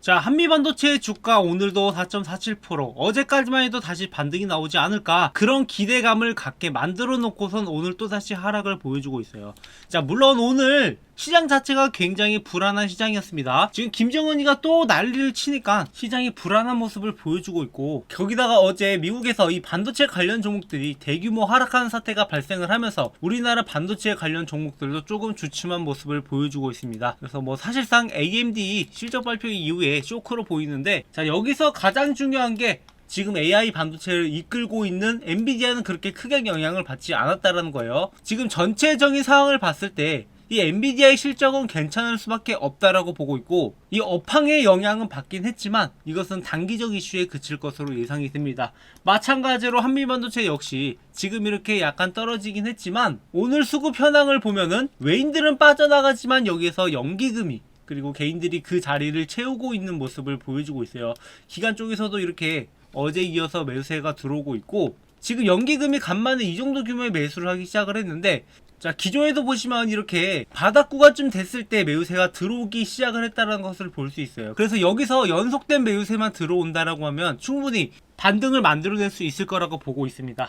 자, 한미반도체 주가 오늘도 4.47% 어제까지만 해도 다시 반등이 나오지 않을까 그런 기대감을 갖게 만들어 놓고선 오늘 또 다시 하락을 보여주고 있어요. 자, 물론 오늘 시장 자체가 굉장히 불안한 시장이었습니다. 지금 김정은이가 또 난리를 치니까 시장이 불안한 모습을 보여주고 있고 거기다가 어제 미국에서 이 반도체 관련 종목들이 대규모 하락하는 사태가 발생을 하면서 우리나라 반도체 관련 종목들도 조금 주춤한 모습을 보여주고 있습니다. 그래서 뭐 사실상 AMD 실적 발표 이후에 쇼크로 보이는데 자 여기서 가장 중요한 게 지금 AI 반도체를 이끌고 있는 엔비디아는 그렇게 크게 영향을 받지 않았다라는 거예요. 지금 전체적인 상황을 봤을 때 이 엔비디아의 실적은 괜찮을 수밖에 없다라고 보고 있고 이 업황의 영향은 받긴 했지만 이것은 단기적 이슈에 그칠 것으로 예상이 됩니다. 마찬가지로 한미반도체 역시 지금 이렇게 약간 떨어지긴 했지만 오늘 수급 현황을 보면은 외인들은 빠져나가지만 여기에서 연기금이 그리고 개인들이 그 자리를 채우고 있는 모습을 보여주고 있어요. 기관 쪽에서도 이렇게 어제 이어서 매수세가 들어오고 있고 지금 연기금이 간만에 이 정도 규모의 매수를 하기 시작을 했는데 자 기존에도 보시면 이렇게 바닥 구간쯤 됐을 때 매우세가 들어오기 시작을 했다는 것을 볼 수 있어요. 그래서 여기서 연속된 매우세만 들어온다라고 하면 충분히 반등을 만들어낼 수 있을 거라고 보고 있습니다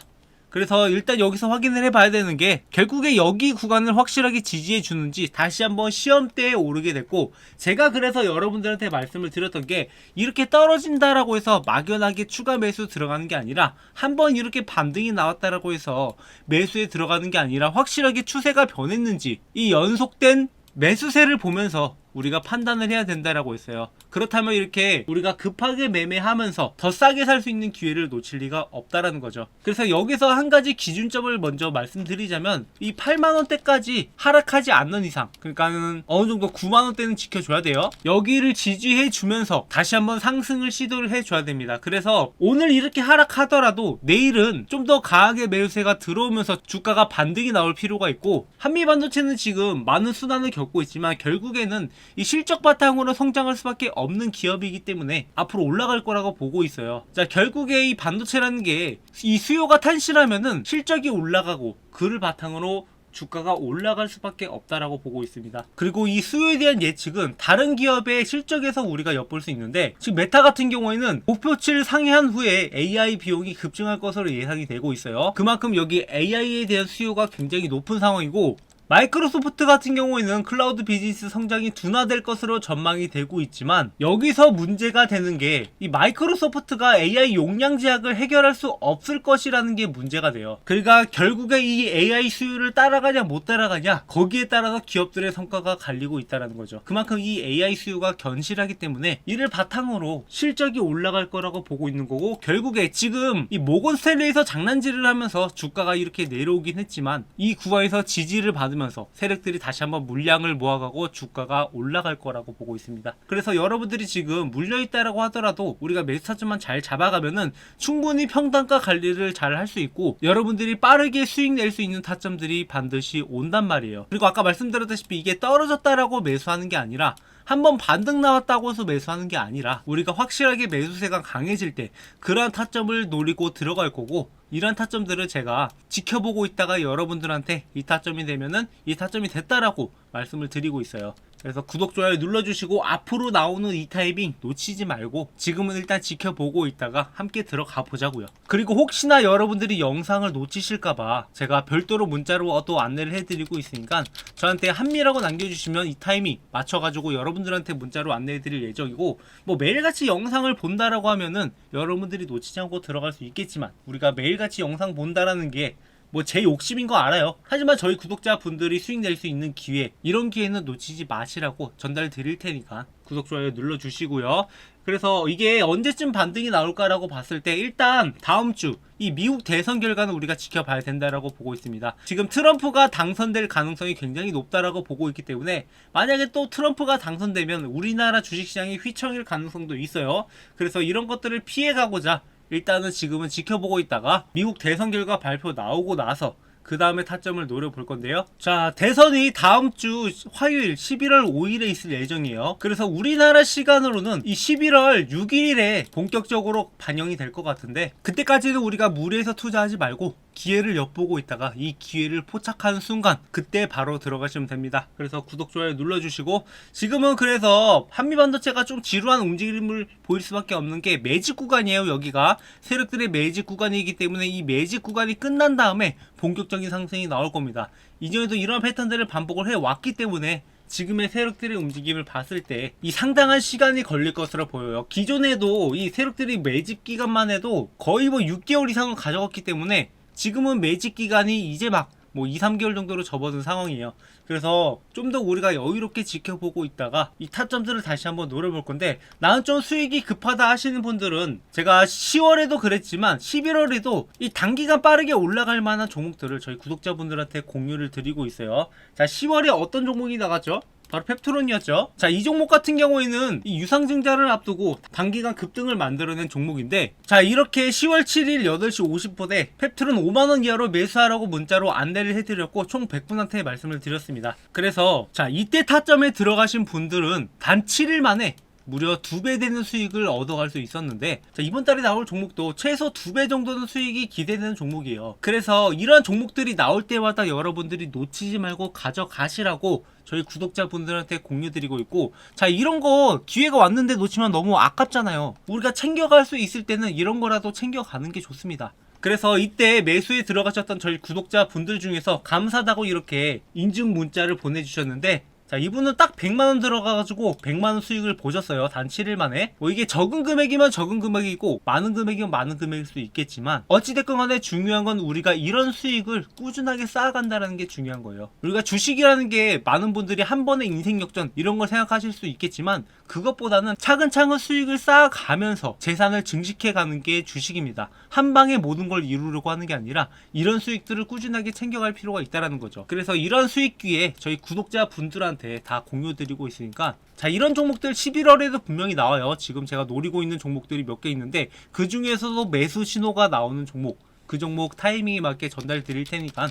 그래서 일단 여기서 확인을 해봐야 되는 게 결국에 여기 구간을 확실하게 지지해 주는지 다시 한번 시험대에 오르게 됐고 제가 그래서 여러분들한테 말씀을 드렸던 게 이렇게 떨어진다라고 해서 막연하게 추가 매수 들어가는 게 아니라 한번 이렇게 반등이 나왔다라고 해서 매수에 들어가는 게 아니라 확실하게 추세가 변했는지 이 연속된 매수세를 보면서 우리가 판단을 해야 된다라고 했어요. 그렇다면 이렇게 우리가 급하게 매매하면서 더 싸게 살 수 있는 기회를 놓칠 리가 없다라는 거죠. 그래서 여기서 한 가지 기준점을 먼저 말씀드리자면 이 8만 원대까지 하락하지 않는 이상, 그러니까는 어느 정도 9만 원대는 지켜줘야 돼요. 여기를 지지해 주면서 다시 한번 상승을 시도를 해 줘야 됩니다. 그래서 오늘 이렇게 하락하더라도 내일은 좀 더 강하게 매수세가 들어오면서 주가가 반등이 나올 필요가 있고 한미 반도체는 지금 많은 순환을 겪고 있지만 결국에는 이 실적 바탕으로 성장할 수밖에 없는 기업이기 때문에 앞으로 올라갈 거라고 보고 있어요. 자, 결국에 이 반도체라는 게 이 수요가 탄실하면은 실적이 올라가고 그를 바탕으로 주가가 올라갈 수밖에 없다라고 보고 있습니다. 그리고 이 수요에 대한 예측은 다른 기업의 실적에서 우리가 엿볼 수 있는데 지금 메타 같은 경우에는 목표치를 상회한 후에 AI 비용이 급증할 것으로 예상이 되고 있어요. 그만큼 여기 AI에 대한 수요가 굉장히 높은 상황이고 마이크로소프트 같은 경우에는 클라우드 비즈니스 성장이 둔화될 것으로 전망이 되고 있지만 여기서 문제가 되는 게 이 마이크로소프트가 AI 용량 제약을 해결할 수 없을 것이라는 게 문제가 돼요. 그러니까 결국에 이 AI 수요를 따라가냐 못 따라가냐 거기에 따라서 기업들의 성과가 갈리고 있다는 거죠. 그만큼 이 AI 수요가 견실하기 때문에 이를 바탕으로 실적이 올라갈 거라고 보고 있는 거고 결국에 지금 이 모건 스탠레이에서 장난질을 하면서 주가가 이렇게 내려오긴 했지만 이 구간에서 지지를 받으면 서 세력들이 다시 한번 물량을 모아가고 주가가 올라갈 거라고 보고 있습니다. 그래서 여러분들이 지금 물려 있다라고 하더라도 우리가 타점만 잘 잡아가면은 충분히 평단가 관리를 잘 할 수 있고 여러분들이 빠르게 수익 낼 수 있는 타점들이 반드시 온단 말이에요. 그리고 아까 말씀드렸다시피 이게 떨어졌다라고 매수하는 게 아니라 한번 반등 나왔다고 해서 매수하는 게 아니라 우리가 확실하게 매수세가 강해질 때 그러한 타점을 노리고 들어갈 거고 이런 타점들을 제가 지켜보고 있다가 여러분들한테 이 타점이 되면은 이 타점이 됐다라고 말씀을 드리고 있어요. 그래서 구독, 좋아요 눌러주시고 앞으로 나오는 이 타이밍 놓치지 말고 지금은 일단 지켜보고 있다가 함께 들어가 보자고요. 그리고 혹시나 여러분들이 영상을 놓치실까봐 제가 별도로 문자로 또 안내를 해드리고 있으니까 저한테 한미라고 남겨주시면 이 타이밍 맞춰가지고 여러분들한테 문자로 안내해드릴 예정이고 뭐 매일같이 영상을 본다라고 하면은 여러분들이 놓치지 않고 들어갈 수 있겠지만 우리가 매일같이 영상 본다라는 게 뭐 제 욕심인 거 알아요. 하지만 저희 구독자분들이 수익 낼 수 있는 기회, 이런 기회는 놓치지 마시라고 전달 드릴 테니까 구독, 좋아요 눌러주시고요. 그래서 이게 언제쯤 반등이 나올까라고 봤을 때 일단 다음 주 이 미국 대선 결과는 우리가 지켜봐야 된다라고 보고 있습니다. 지금 트럼프가 당선될 가능성이 굉장히 높다라고 보고 있기 때문에 만약에 또 트럼프가 당선되면 우리나라 주식시장이 휘청일 가능성도 있어요. 그래서 이런 것들을 피해가고자 일단은 지금은 지켜보고 있다가 미국 대선 결과 발표 나오고 나서 그 다음에 타점을 노려볼 건데요. 자, 대선이 다음 주 화요일 11월 5일에 있을 예정이에요. 그래서 우리나라 시간으로는 이 11월 6일에 본격적으로 반영이 될 것 같은데, 그때까지는 우리가 무리해서 투자하지 말고, 기회를 엿보고 있다가 이 기회를 포착하는 순간 그때 바로 들어가시면 됩니다. 그래서 구독 좋아요 눌러주시고 지금은 그래서 한미반도체가 좀 지루한 움직임을 보일 수밖에 없는 게 매직 구간이에요. 여기가 세력들의 매직 구간이기 때문에 이 매직 구간이 끝난 다음에 본격적인 상승이 나올 겁니다. 이전에도 이런 패턴들을 반복을 해 왔기 때문에 지금의 세력들의 움직임을 봤을 때 이 상당한 시간이 걸릴 것으로 보여요. 기존에도 이 세력들이 매집 기간만 해도 거의 뭐 6개월 이상을 가져갔기 때문에 지금은 매집 기간이 이제 막 뭐 2, 3개월 정도로 접어든 상황이에요. 그래서 좀 더 우리가 여유롭게 지켜보고 있다가 이 타점들을 다시 한번 노려볼 건데 나는 좀 수익이 급하다 하시는 분들은 제가 10월에도 그랬지만 11월에도 이 단기간 빠르게 올라갈 만한 종목들을 저희 구독자분들한테 공유를 드리고 있어요. 자, 10월에 어떤 종목이 나갔죠? 바로 펩트론이었죠. 자, 이 종목 같은 경우에는 이 유상증자를 앞두고 단기간 급등을 만들어낸 종목인데, 자, 이렇게 10월 7일 8시 50분에 펩트론 5만원 이하로 매수하라고 문자로 안내를 해드렸고, 총 100분한테 말씀을 드렸습니다. 그래서, 자, 이때 타점에 들어가신 분들은 단 7일 만에 무려 두 배 되는 수익을 얻어갈 수 있었는데 자, 이번 달에 나올 종목도 최소 두 배 정도는 수익이 기대되는 종목이에요. 그래서 이런 종목들이 나올 때마다 여러분들이 놓치지 말고 가져가시라고 저희 구독자분들한테 공유드리고 있고 자 이런 거 기회가 왔는데 놓치면 너무 아깝잖아요. 우리가 챙겨갈 수 있을 때는 이런 거라도 챙겨가는 게 좋습니다. 그래서 이때 매수에 들어가셨던 저희 구독자분들 중에서 감사하다고 이렇게 인증 문자를 보내주셨는데 자, 이분은 딱 100만원 들어가가지고 100만원 수익을 보셨어요. 단 7일 만에. 뭐 이게 적은 금액이면 적은 금액이고, 많은 금액이면 많은 금액일 수 있겠지만, 어찌됐건 간에 중요한 건 우리가 이런 수익을 꾸준하게 쌓아간다는 게 중요한 거예요. 우리가 주식이라는 게 많은 분들이 한 번의 인생 역전, 이런 걸 생각하실 수 있겠지만, 그것보다는 차근차근 수익을 쌓아가면서 재산을 증식해 가는 게 주식입니다. 한 방에 모든 걸 이루려고 하는 게 아니라, 이런 수익들을 꾸준하게 챙겨갈 필요가 있다는 거죠. 그래서 이런 수익 기회, 저희 구독자 분들한테 다 공유드리고 있으니까. 자 이런 종목들 11월에도 분명히 나와요. 지금 제가 노리고 있는 종목들이 몇 개 있는데 그 중에서도 매수 신호가 나오는 종목 그 종목 타이밍에 맞게 전달 드릴 테니까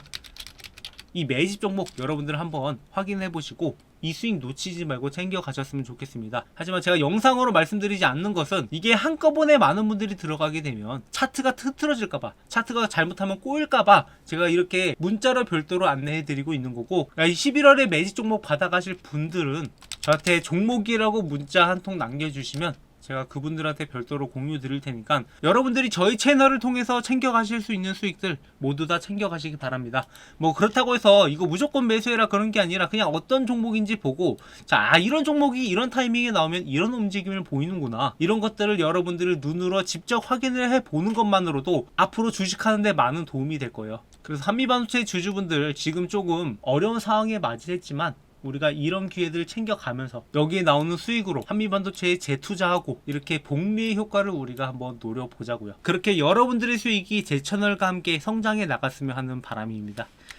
이 매집 종목 여러분들 한번 확인해 보시고 이 수익 놓치지 말고 챙겨 가셨으면 좋겠습니다. 하지만 제가 영상으로 말씀드리지 않는 것은 이게 한꺼번에 많은 분들이 들어가게 되면 차트가 흐트러질까봐 차트가 잘못하면 꼬일까봐 제가 이렇게 문자로 별도로 안내해 드리고 있는 거고 11월에 매집 종목 받아가실 분들은 저한테 종목이라고 문자 한 통 남겨주시면 제가 그분들한테 별도로 공유 드릴 테니까 여러분들이 저희 채널을 통해서 챙겨가실 수 있는 수익들 모두 다 챙겨가시기 바랍니다. 뭐 그렇다고 해서 이거 무조건 매수해라 그런 게 아니라 그냥 어떤 종목인지 보고 자 아, 이런 종목이 이런 타이밍에 나오면 이런 움직임을 보이는구나 이런 것들을 여러분들을 눈으로 직접 확인을 해 보는 것만으로도 앞으로 주식하는데 많은 도움이 될 거예요. 그래서 한미반도체 주주분들 지금 조금 어려운 상황에 맞이했지만 우리가 이런 기회들을 챙겨가면서 여기에 나오는 수익으로 한미반도체에 재투자하고 이렇게 복리의 효과를 우리가 한번 노려보자고요. 그렇게 여러분들의 수익이 제 채널과 함께 성장해 나갔으면 하는 바람입니다.